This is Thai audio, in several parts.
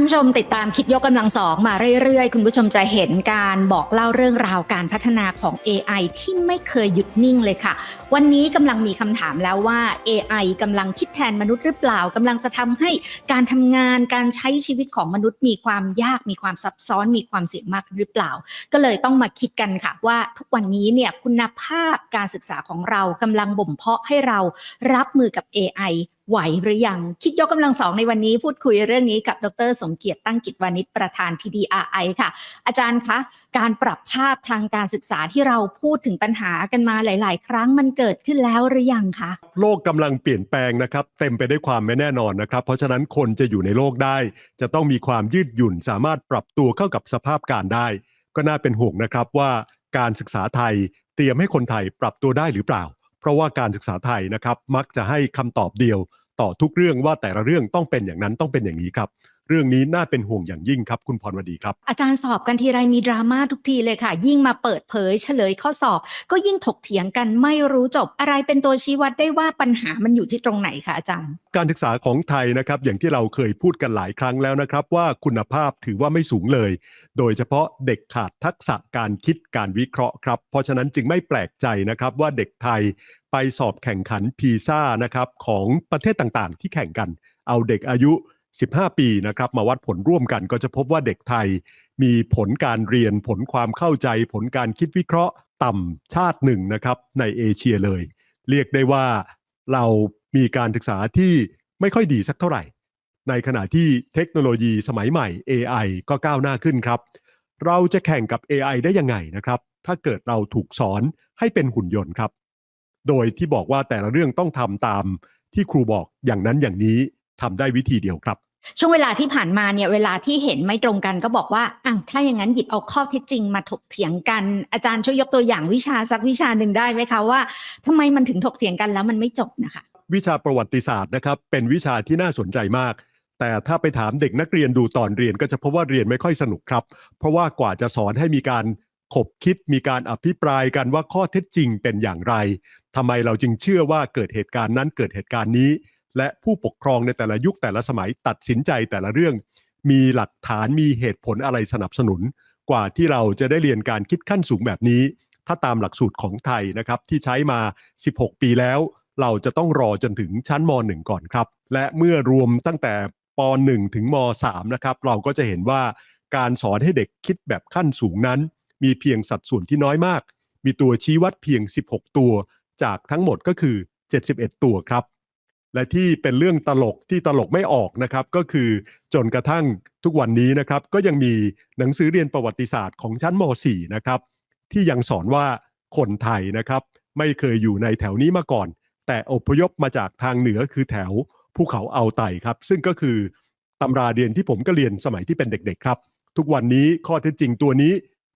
คุณผู้ชมติดตามคิดยกกำลังสองมาเรื่อยๆ คุณผู้ชมจะเห็นการบอกเล่าเรื่องราวการพัฒนาของ AI ที่ไม่เคยหยุดนิ่งเลยค่ะ วันนี้กำลังมีคำถามแล้วว่า AI กำลังคิดแทนมนุษย์หรือเปล่ากำลังจะทำให้การทำงานการใช้ชีวิตของมนุษย์มีความยากมีความซับซ้อนมีความเสี่ยงมากหรือเปล่า ก็เลยต้องมาคิดกันค่ะ ว่าทุกวันนี้เนี่ยคุณภาพการศึกษาของเรากำลังบ่มเพาะให้เรารับมือกับ AI ไหวหรือยัง คิดยกกำลังสองในวันนี้พูดคุยเรื่องนี้กับดร สมเกียรติตั้งกิจวานิชประธาน TDRI ค่ะ อาจารย์คะ การปรับภาพทางการศึกษาที่เราพูดถึงปัญหากันมาหลาย ๆ ครั้งมันเกิดขึ้นแล้วหรือยังคะโลกกำลังเปลี่ยนแปลงนะครับ เต็มไปด้วยความไม่แน่นอนนะครับ เพราะฉะนั้นคนจะอยู่ในโลกได้ จะต้องมีความยืดหยุ่นสามารถปรับตัวเข้ากับสภาพการได้ ก็น่าเป็นห่วงนะครับว่าการศึกษาไทยเตรียมให้คนไทยปรับตัวได้หรือเปล่า เพราะว่าการศึกษาไทยนะครับมักจะให้คำตอบเดียว ต่อทุกเรื่องว่าแต่ละเรื่องต้องเป็นอย่างนั้นต้องเป็นอย่างนี้ครับ เรื่องนี้น่าเป็นห่วงอย่างยิ่งครับคุณพรวดีครับ อาจารย์สอบกันทีไรมีดราม่าทุกทีเลยค่ะ ยิ่งมาเปิดเผยเฉลยข้อสอบ ก็ยิ่งถกเถียงกันไม่รู้จบอะไรเป็นตัวชี้วัดได้ว่าปัญหามันอยู่ที่ตรงไหนคะอาจารย์ การศึกษาของไทยนะครับอย่างที่เราเคยพูดกันหลายครั้งแล้วนะครับ ว่าคุณภาพถือว่าไม่สูงเลย โดยเฉพาะเด็กขาดทักษะการคิดการวิเคราะห์ครับเพราะฉะนั้นจึงไม่แปลกใจนะครับว่าเด็กไทยไปสอบแข่งขันพีซ่านะครับของประเทศต่างๆ ที่แข่งกัน เอาเด็กอายุ 15 ปีนะครับมาวัดผลร่วมกันก็จะพบว่าเด็กไทย มีผลการเรียนผลความเข้าใจ ผลการคิดวิเคราะห์ต่ำชาติหนึ่งนะครับในเอเชียเลย เรียกได้ว่าเรามีการศึกษาที่ไม่ค่อยดีสักเท่าไหร่ ในขณะที่เทคโนโลยีสมัยใหม่ AI ก็ก้าวหน้าขึ้นครับ เราจะแข่งกับ AI ได้ยังไงนะครับ ถ้าเกิดเราถูกสอนให้เป็นหุ่นยนต์ครับ โดยที่บอกว่าแต่ละเรื่องต้องทำตามที่ครูบอกอย่างนั้นอย่างนี้ ทำได้วิธีเดียวครับ ช่วงเวลาที่ผ่านมาเนี่ยเวลาที่เห็นไม่ตรงกันก็บอกว่าอ้าวถ้าอย่างนั้นหยิบเอาข้อเท็จจริงมาถกเถียงกัน อาจารย์ช่วยยกตัวอย่างวิชาสักวิชาหนึ่งได้ไหมคะว่าทำไมมันถึงถกเถียงกันแล้วมันไม่จบนะคะวิชาประวัติศาสตร์นะครับเป็นวิชาที่น่าสนใจมากแต่ถ้าไปถามเด็กนักเรียนดูตอนเรียนก็จะพบว่าเรียนไม่ค่อยสนุกครับ เพราะว่ากว่าจะสอนให้มีการขบคิดมีการอภิปรายกันว่าข้อเท็จจริงเป็นอย่างไรทำไมเราจึงเชื่อว่าเกิดเหตุการณ์นั้นเกิดเหตุการณ์นี้ และผู้ปกครองในแต่ละยุคแต่ละสมัยตัดสินใจแต่ละเรื่อง มีหลักฐานมีเหตุผลอะไรสนับสนุน กว่าที่เราจะได้เรียนการคิดขั้นสูงแบบนี้ ถ้าตามหลักสูตรของไทยนะครับที่ใช้มา 16 ปีแล้ว เราจะต้องรอจนถึงชั้นม .1 ก่อนครับ และเมื่อรวมตั้งแต่ป .1 ถึงม .3 นะครับเราก็จะเห็นว่าการสอนให้เด็กคิดแบบขั้นสูงนั้น มีเพียงสัดส่วนที่น้อยมาก มีตัวชี้วัดเพียง 16 ตัว จากทั้งหมดก็คือ 71 ตัวครับ และที่เป็นเรื่องตลกที่ตลกไม่ออกนะครับ ก็คือจนกระทั่งทุกวันนี้นะครับ ก็ยังมีหนังสือเรียนประวัติศาสตร์ของชั้นม .4 นะครับ ที่ยังสอนว่าคนไทยนะครับ ไม่เคยอยู่ในแถวนี้มาก่อน แต่อพยพมาจากทางเหนือคือแถวภูเขาเอาไต่ครับ ซึ่งก็คือตำราเรียนที่ผมก็เรียนสมัยที่เป็นเด็กๆครับ ทุกวันนี้ข้อเท็จจริงตัวนี้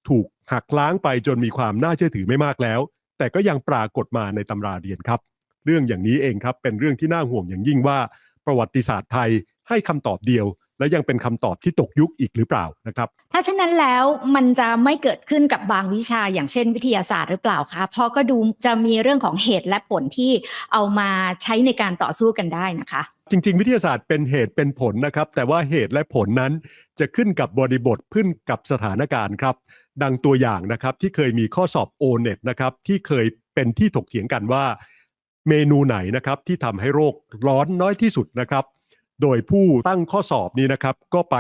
ถูกหักล้างไปจนมีความน่าเชื่อถือไม่มากแล้ว แต่ก็ยังปรากฏมาในตำราเรียนครับ เรื่องอย่างนี้เองครับเป็นเรื่องที่น่าห่วงอย่างยิ่งว่า ประวัติศาสตร์ไทยให้คำตอบเดียว และยังเป็นคำตอบที่ตกยุคอีกหรือเปล่านะครับ ถ้าฉะนั้นแล้วมันจะไม่เกิดขึ้นกับบางวิชาอย่างเช่นวิทยาศาสตร์หรือเปล่าคะเพราะก็ดูจะมีเรื่องของเหตุและผลที่เอามาใช้ในการต่อสู้กันได้นะคะ จริง ๆ วิทยาศาสตร์เป็นเหตุเป็นผลนะครับ แต่ว่าเหตุและผลนั้นจะขึ้นกับบริบทขึ้นกับสถานการณ์ครับ ดังตัวอย่างนะครับที่เคยมีข้อสอบ o n e t นะครับที่เคยเป็นที่ถกเถียงกันว่า เมนูไหนนะครับที่ทำให้โรคร้อนน้อยที่สุดนะครับ โดยผู้ตั้งข้อสอบนี้นะครับ ก็ไป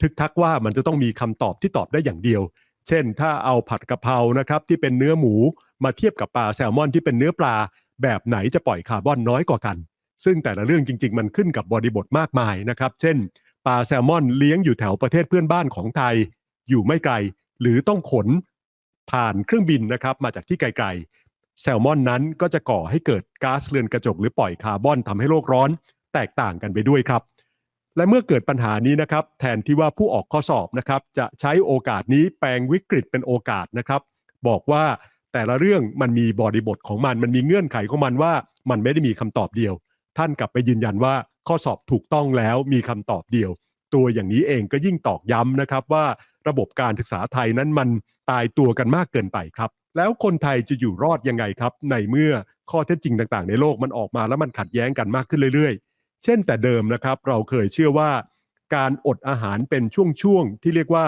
ทึกทักว่ามันจะต้องมีคำตอบที่ตอบได้อย่างเดียว เช่น ถ้าเอาผัดกะเพรานะครับที่เป็นเนื้อหมูมาเทียบกับปลาแซลมอนที่เป็นเนื้อปลา แบบไหนจะปล่อยคาร์บอนน้อยกว่ากัน ซึ่งแต่ละเรื่องจริง ๆ มันขึ้นกับบริบทมากมายนะครับ เช่น ปลาแซลมอนเลี้ยงอยู่แถวประเทศเพื่อนบ้านของไทย อยู่ไม่ไกล หรือต้องขนผ่านเครื่องบินนะครับมาจากที่ไกล แซลมอนนั้นก็จะก่อให้เกิดก๊าซเรือนกระจกหรือปล่อยคาร์บอนทำให้โลกร้อน แตกต่างกันไปด้วยครับ และเมื่อเกิดปัญหานี้นะครับ แทนที่ว่าผู้ออกข้อสอบนะครับ จะใช้โอกาสนี้แปลงวิกฤตเป็นโอกาสนะครับ บอกว่าแต่ละเรื่องมันมีบริบทของมันมันมีเงื่อนไขของมันว่า มันไม่ได้มีคำตอบเดียว ท่านกลับไปยืนยันว่าข้อสอบถูกต้องแล้วมีคำตอบเดียว ตัวอย่างนี้เองก็ยิ่งตอกย้ำนะครับว่าระบบการศึกษาไทยนั้นมันตายตัวกันมากเกินไปครับ แล้วคนไทยจะอยู่รอดยังไงครับ ในเมื่อข้อเท็จจริงต่างๆ ในโลกมันออกมาแล้วมันขัดแย้งกันมากขึ้นเรื่อยๆ เช่นแต่เดิมนะครับเราเคยเชื่อว่า การอดอาหารเป็นช่วงๆ ที่เรียกว่า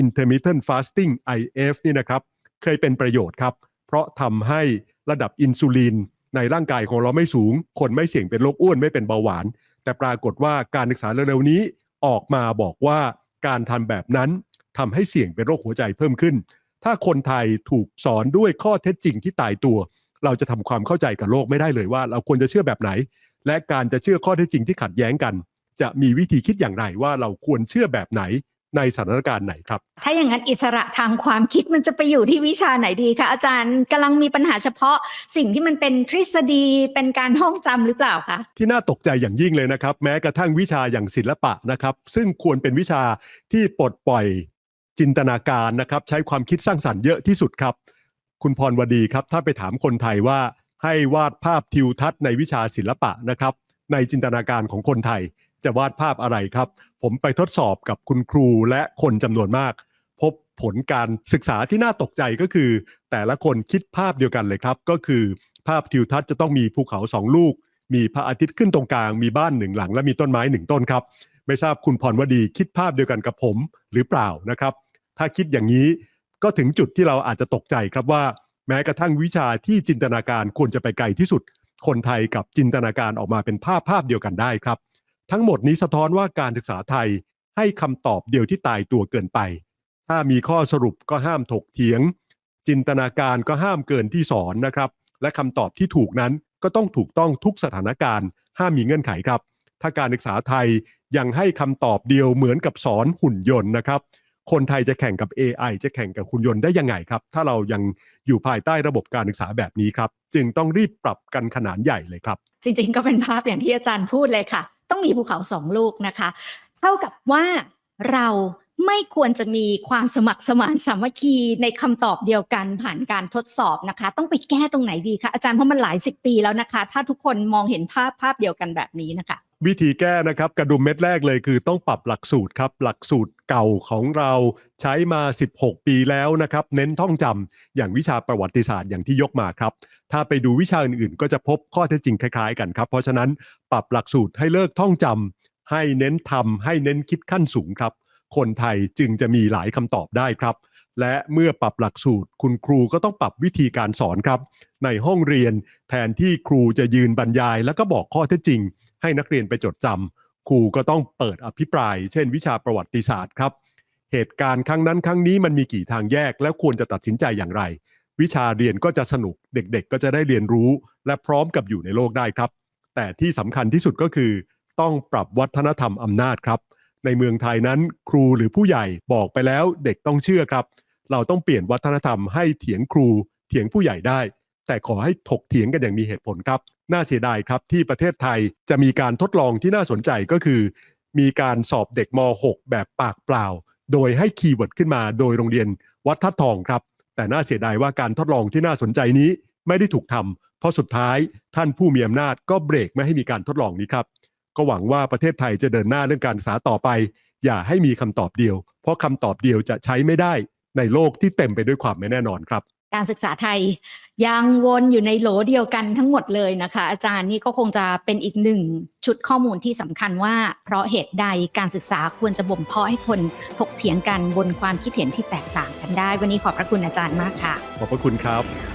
intermittent fasting IF นี่นะครับ เคยเป็นประโยชน์ครับ เพราะทำให้ระดับอินซูลินในร่างกายของเราไม่สูง คนไม่เสี่ยงเป็นโรคอ้วนไม่เป็นเบาหวาน แต่ปรากฏว่าการศึกษาเร็วๆนี้ออกมาบอกว่าการทำแบบนั้นทำให้เสี่ยงเป็นโรคหัวใจเพิ่มขึ้น ถ้าคนไทยถูกสอนด้วยข้อเท็จจริงที่ตายตัว เราจะทำความเข้าใจกับโลกไม่ได้เลยว่า เราควรจะเชื่อแบบไหน และการจะเชื่อข้อเท็จจริงที่ขัดแย้งกัน จะมีวิธีคิดอย่างไรว่าเราควรเชื่อแบบไหนในสถานการณ์ไหนครับ ถ้าอย่างนั้นอิสระทางความคิดมันจะไปอยู่ที่วิชาไหนดีคะอาจารย์กำลังมีปัญหาเฉพาะสิ่งที่มันเป็นทฤษฎีเป็นการท่องจำหรือเปล่าคะที่น่าตกใจอย่างยิ่งเลยนะครับ แม้กระทั่งวิชาอย่างศิลปะนะครับ ซึ่งควรเป็นวิชาที่ปลดปล่อย จินตนาการนะครับ ใช้ความคิดสร้างสรรค์เยอะที่สุดครับ คุณพรวดีครับ ถ้าไปถามคนไทยว่าให้วาดภาพทิวทัศน์ในวิชาศิลปะนะครับ ในจินตนาการของคนไทย จะวาดภาพอะไรครับ ผมไปทดสอบกับคุณครูและคนจำนวนมาก พบผลการศึกษาที่น่าตกใจก็คือ แต่ละคนคิดภาพเดียวกันเลยครับ ก็คือภาพทิวทัศน์จะต้องมีภูเขาสองลูก มีพระอาทิตย์ขึ้นตรงกลาง มีบ้านหนึ่งหลัง และมีต้นไม้หนึ่งต้นครับ ไม่ทราบคุณพรวดีคิดภาพเดียวกันกับผมหรือเปล่านะครับ ถ้าคิดอย่างนี้ก็ถึงจุดที่เราอาจจะตกใจครับว่า แม้กระทั่งวิชาที่จินตนาการควรจะไปไกลที่สุด คนไทยกับจินตนาการออกมาเป็นภาพภาพเดียวกันได้ครับ ทั้งหมดนี้สะท้อนว่าการศึกษาไทยให้คำตอบเดียวที่ตายตัวเกินไป ถ้ามีข้อสรุปก็ห้ามถกเถียง จินตนาการก็ห้ามเกินที่สอนนะครับ และคำตอบที่ถูกนั้นก็ต้องถูกต้องทุกสถานการณ์ ห้ามมีเงื่อนไขครับ ถ้าการศึกษาไทย ยังให้คำตอบเดียวเหมือนกับสอนหุ่นยนต์นะครับ คนไทยจะแข่งกับ AI จะแข่งกับหุ่นยนต์ได้ยังไงครับ ถ้าเรายังอยู่ภายใต้ระบบการศึกษาแบบนี้ครับ จึงต้องรีบปรับกันขนาดใหญ่เลยครับ จริงๆ ก็เป็นภาพอย่างที่อาจารย์พูดเลยค่ะ ต้องมีภูเขาสองลูกนะคะ เท่ากับว่าเราไม่ควรจะมีความสมัครสมานสามัคคีในคำตอบเดียวกันผ่านการทดสอบนะคะ ต้องไปแก้ตรงไหนดีคะอาจารย์เพราะมันหลายสิบปีแล้วนะคะ ถ้าทุกคนมองเห็นภาพภาพเดียวกันแบบนี้นะคะ วิธีแก้นะครับกระดุมเม็ดแรกเลยคือต้องปรับหลักสูตรครับหลักสูตรเก่าของเราใช้มา 16 ปีแล้วนะครับ เน้นท่องจำอย่างวิชาประวัติศาสตร์อย่างที่ยกมาครับ ถ้าไปดูวิชาอื่นๆ ก็จะพบข้อเท็จจริงคล้ายๆกันครับ เพราะฉะนั้นปรับหลักสูตรให้เลิกท่องจำให้เน้นทำให้เน้นคิดขั้นสูงครับ คนไทยจึงจะมีหลายคำตอบได้ครับ และเมื่อปรับหลักสูตร คุณครูก็ต้องปรับวิธีการสอนครับ ในห้องเรียนแทนที่ครูจะยืนบรรยาย แล้วก็บอกข้อเท็จจริง ให้นักเรียนไปจดจำครูก็ต้องเปิดอภิปราย เช่น วิชาประวัติศาสตร์ครับ เหตุการณ์ครั้งนั้นครั้งนี้มันมีกี่ทางแยก แล้วควรจะตัดสินใจอย่างไร วิชาเรียนก็จะสนุกเด็กๆ ก็จะได้เรียนรู้ และพร้อมกับอยู่ในโลกได้ครับ แต่ที่สำคัญที่สุดก็คือ ต้องปรับวัฒนธรรมอำนาจครับในเมืองไทยนั้นครูหรือผู้ใหญ่บอกไปแล้วเด็กต้องเชื่อครับ เราต้องเปลี่ยนวัฒนธรรมให้เถียงครูเถียงผู้ใหญ่ได้ แต่ขอให้ถกเถียงกันอย่างมีเหตุผลครับ น่าเสียดายครับที่ประเทศไทยจะมีการทดลองที่น่าสนใจก็คือ มีการสอบเด็กม .6 แบบปากเปล่า โดยให้คีย์เวิร์ดขึ้นมาโดยโรงเรียนวัดทัดทองครับ แต่น่าเสียดายว่าการทดลองที่น่าสนใจนี้ไม่ได้ถูกทำเพราะสุดท้ายท่านผู้มีอำนาจก็เบรกไม่ให้มีการทดลองนี้ครับก็หวังว่าประเทศไทยจะเดินหน้าเรื่องการศึกษาต่อไป อย่าให้มีคำตอบเดียว เพราะคำตอบเดียวจะใช้ไม่ได้ ในโลกที่เต็มไปด้วยความไม่แน่นอนครับ การศึกษาไทยยังวนอยู่ในโหลเดียวกันทั้งหมดเลยนะคะ อาจารย์นี่ก็คงจะเป็นอีกหนึ่งชุดข้อมูลที่สำคัญว่า เพราะเหตุใดการศึกษาควรจะบ่มเพาะให้คนถกเถียงกันบนความคิดเห็นที่แตกต่างกันได้ วันนี้ขอบพระคุณอาจารย์มากค่ะ ขอบพระคุณครับ